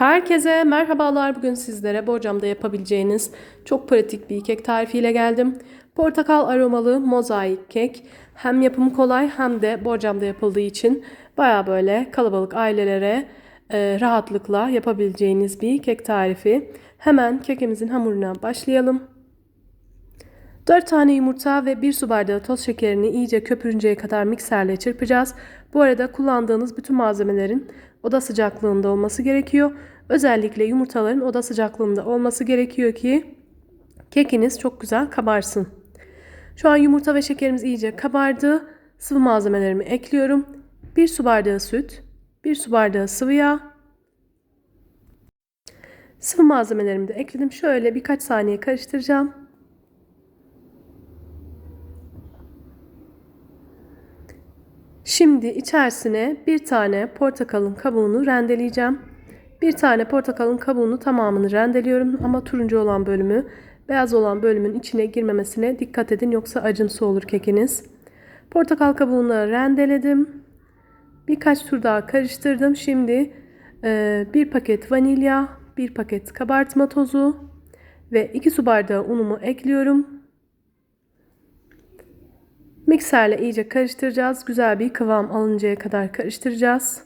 Herkese merhabalar. Bugün sizlere borcamda yapabileceğiniz çok pratik bir kek tarifiyle geldim. Portakal aromalı mozaik kek. Hem yapımı kolay hem de borcamda yapıldığı için baya böyle kalabalık ailelere e, rahatlıkla yapabileceğiniz bir kek tarifi. Hemen kekimizin hamuruna başlayalım. 4 tane yumurta ve 1 su bardağı toz şekerini iyice köpürünceye kadar mikserle çırpacağız. Bu arada kullandığınız bütün malzemelerin oda sıcaklığında olması gerekiyor. Özellikle yumurtaların oda sıcaklığında olması gerekiyor ki kekiniz çok güzel kabarsın. Şu an yumurta ve şekerimiz iyice kabardı. Sıvı malzemelerimi ekliyorum. 1 su bardağı süt, 1 su bardağı sıvı yağ. Sıvı malzemelerimi de ekledim. Şöyle birkaç saniye karıştıracağım. Şimdi içerisine bir tane portakalın kabuğunu rendeleyeceğim. Bir tane portakalın kabuğunu tamamını rendeliyorum ama turuncu olan bölümü beyaz olan bölümün içine girmemesine dikkat edin yoksa acımsı olur kekiniz. Portakal kabuğunu rendeledim. Birkaç tur daha karıştırdım. Şimdi e, bir paket vanilya, bir paket kabartma tozu ve 2 su bardağı unumu ekliyorum. Mikserle iyice karıştıracağız. Güzel bir kıvam alıncaya kadar karıştıracağız.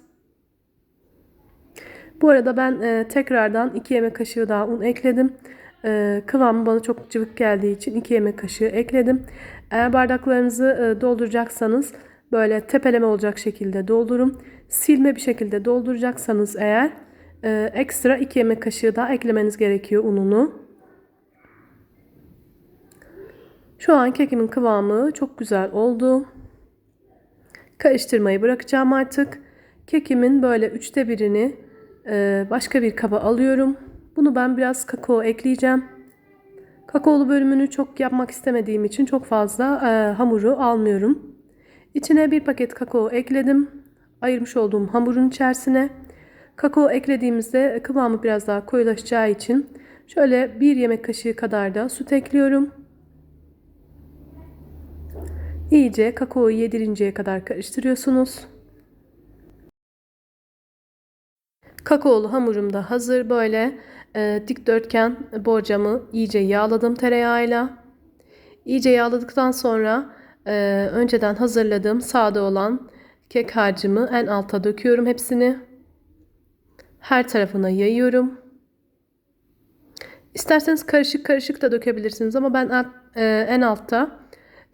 Bu arada ben e, tekrardan 2 yemek kaşığı daha un ekledim. E, kıvamı bana çok cıvık geldiği için 2 yemek kaşığı ekledim. Eğer bardaklarınızı e, dolduracaksanız böyle tepeleme olacak şekilde doldurun. Silme bir şekilde dolduracaksanız eğer e, ekstra 2 yemek kaşığı daha eklemeniz gerekiyor ununu. Şu an kekimin kıvamı çok güzel oldu. Karıştırmayı bırakacağım artık. Kekimin böyle üçte birini e, başka bir kaba alıyorum. Bunu ben biraz kakao ekleyeceğim. Kakaolu bölümünü çok yapmak istemediğim için çok fazla e, hamuru almıyorum. İçine bir paket kakao ekledim. Ayırmış olduğum hamurun içerisine. Kakao eklediğimizde kıvamı biraz daha koyulaşacağı için şöyle bir yemek kaşığı kadar da süt ekliyorum. İyice kakaoyu yedirinceye kadar karıştırıyorsunuz. Kakaolu hamurum da hazır. Böyle e, dikdörtgen borcamı iyice yağladım tereyağıyla. İyice yağladıktan sonra e, önceden hazırladığım sade olan kek harcımı en alta döküyorum hepsini. Her tarafına yayıyorum. İsterseniz karışık karışık da dökebilirsiniz ama ben e, en altta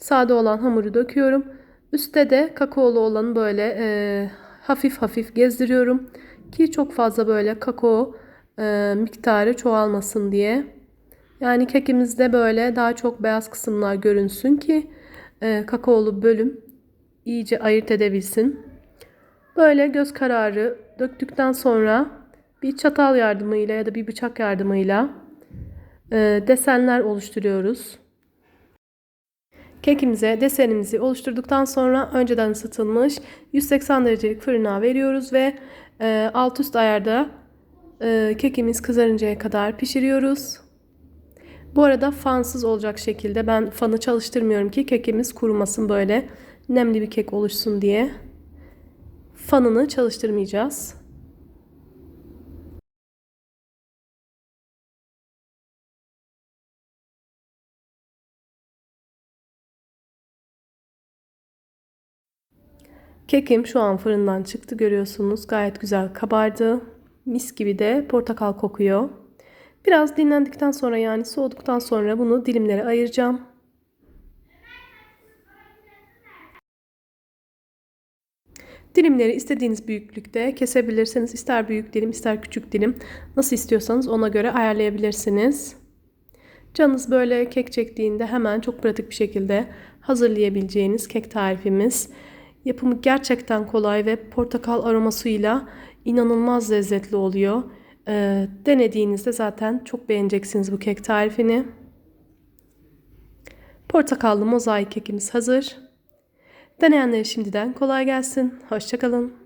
sade olan hamuru döküyorum. Üstte de kakaolu olanı böyle e, hafif hafif gezdiriyorum. Ki çok fazla böyle kakao e, miktarı çoğalmasın diye. Yani kekimizde böyle daha çok beyaz kısımlar görünsün ki e, kakaolu bölüm iyice ayırt edebilsin. Böyle göz kararı döktükten sonra bir çatal yardımıyla ya da bir bıçak yardımıyla e, desenler oluşturuyoruz. Kekimize desenimizi oluşturduktan sonra önceden ısıtılmış 180 derecelik fırına veriyoruz ve e, alt üst ayarda e, kekimiz kızarıncaya kadar pişiriyoruz. Bu arada fansız olacak şekilde ben fanı çalıştırmıyorum ki kekimiz kurumasın böyle nemli bir kek oluşsun diye. Fanını çalıştırmayacağız. Kekim şu an fırından çıktı görüyorsunuz. Gayet güzel kabardı. Mis gibi de portakal kokuyor. Biraz dinlendikten sonra yani soğuduktan sonra bunu dilimlere ayıracağım. Dilimleri istediğiniz büyüklükte kesebilirsiniz. İster büyük dilim ister küçük dilim. Nasıl istiyorsanız ona göre ayarlayabilirsiniz. Canınız böyle kek çektiğinde hemen çok pratik bir şekilde hazırlayabileceğiniz kek tarifimiz. Yapımı gerçekten kolay ve portakal aromasıyla inanılmaz lezzetli oluyor. Ee, denediğinizde zaten çok beğeneceksiniz bu kek tarifini. Portakallı mozaik kekimiz hazır. Deneyenlere şimdiden kolay gelsin. Hoşçakalın.